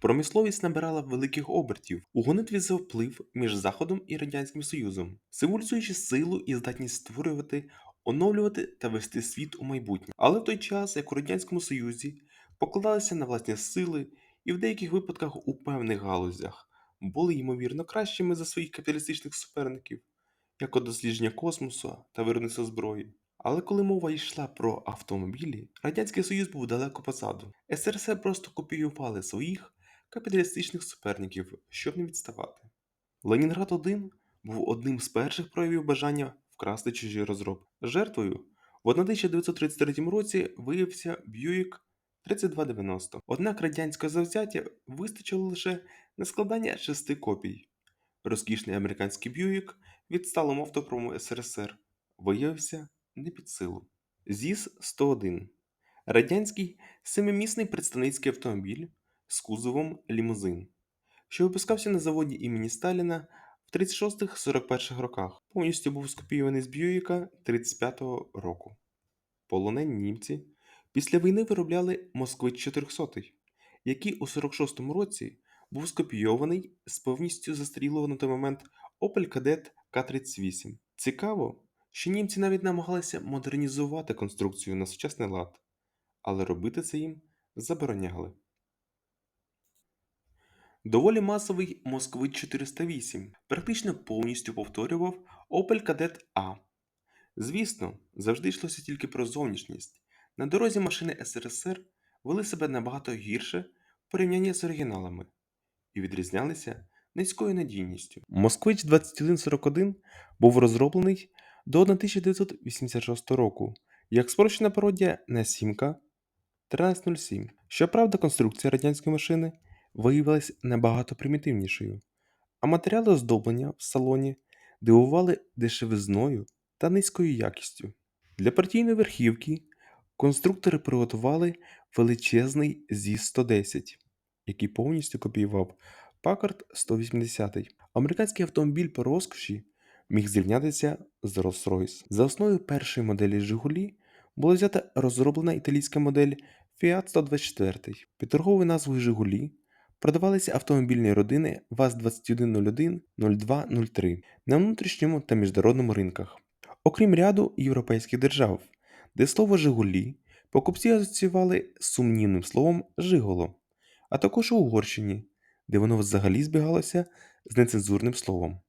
Промисловість набирала великих обертів у гонитві за вплив між Заходом і Радянським Союзом, символізуючи силу і здатність створювати, оновлювати та вести світ у майбутнє. Але в той час, як у Радянському Союзі, покладалися на власні сили і в деяких випадках у певних галузях були ймовірно кращими за своїх капіталістичних суперників, як от дослідження космосу та виробництво зброї. Але коли мова йшла про автомобілі, Радянський Союз був далеко позаду. СРСР просто копіювали своїх капіталістичних суперників, щоб не відставати. Ленінград 1 був одним з перших проявів бажання вкрасти чужі розробки. Жертвою в 1933 році виявився Б'юїк 3290. Однак радянського завзяття вистачило лише на складання шести копій. Розкішний американський Б'юїк від сталому автопрому СРСР виявився не під силу. ЗІС-101 радянський семимісний представницький автомобіль з кузовом лімузин, що випускався на заводі імені Сталіна в 36-41 роках. Повністю був скопійований з Б'юїка 35-го року. Полонені німці після війни виробляли Москвич 400, який у 46-му році був скопійований з повністю застарілого на той момент Opel Kadett К-38. Цікаво, що німці навіть намагалися модернізувати конструкцію на сучасний лад, але робити це їм забороняли. Доволі масовий Москвич 408 практично повністю повторював Opel Kadett А. Звісно, завжди йшлося тільки про зовнішність. На дорозі машини СРСР вели себе набагато гірше в порівнянні з оригіналами і відрізнялися низькою надійністю. Москвич 2141 був розроблений до 1986 року як спрощена пародія на Сімка 1307. Щоправда, конструкція радянської машини виявилась набагато примітивнішою, а матеріали оздоблення в салоні дивували дешевизною та низькою якістю. Для партійної верхівки конструктори приготували величезний ЗІС-110, який повністю копіював Packard 180. Американський автомобіль по розкоші міг зрівнятися з Rolls-Royce. За основою першої моделі Жигулі була взята розроблена італійська модель Fiat 124. Під торговою назвою Жигулі продавалися автомобільні родини ВАЗ-2101, 02, 03 на внутрішньому та міжнародному ринках. Окрім ряду європейських держав, де слово Жигулі покупці асоціювали з сумнівним словом Жиголо, а також у Угорщині, де воно взагалі збігалося з нецензурним словом.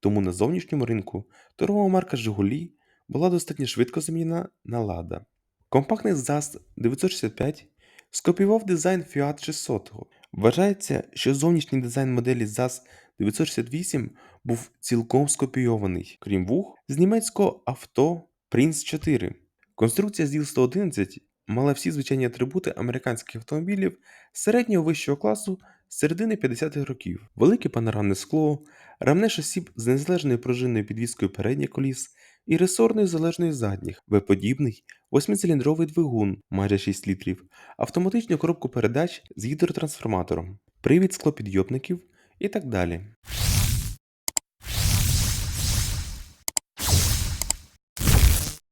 Тому на зовнішньому ринку торгова марка Жигулі була достатньо швидко замінена на Лада. Компактний ЗАЗ 965 скопіював дизайн Fiat 600. Вважається, що зовнішній дизайн моделі ЗАЗ 968 був цілком скопійований, крім вух, з німецького авто Prince 4. Конструкція ЗІЛ 111 мала всі звичайні атрибути американських автомобілів середнього вищого класу з середини 50-х років. Велике панорамне скло, рамне шасі з незалежною пружинною підвіскою передніх коліс і ресорний залежний задніх, V-подібний восьмициліндровий двигун майже 6 літрів, автоматичну коробку передач з гідротрансформатором, привід склопідйобників і так далі.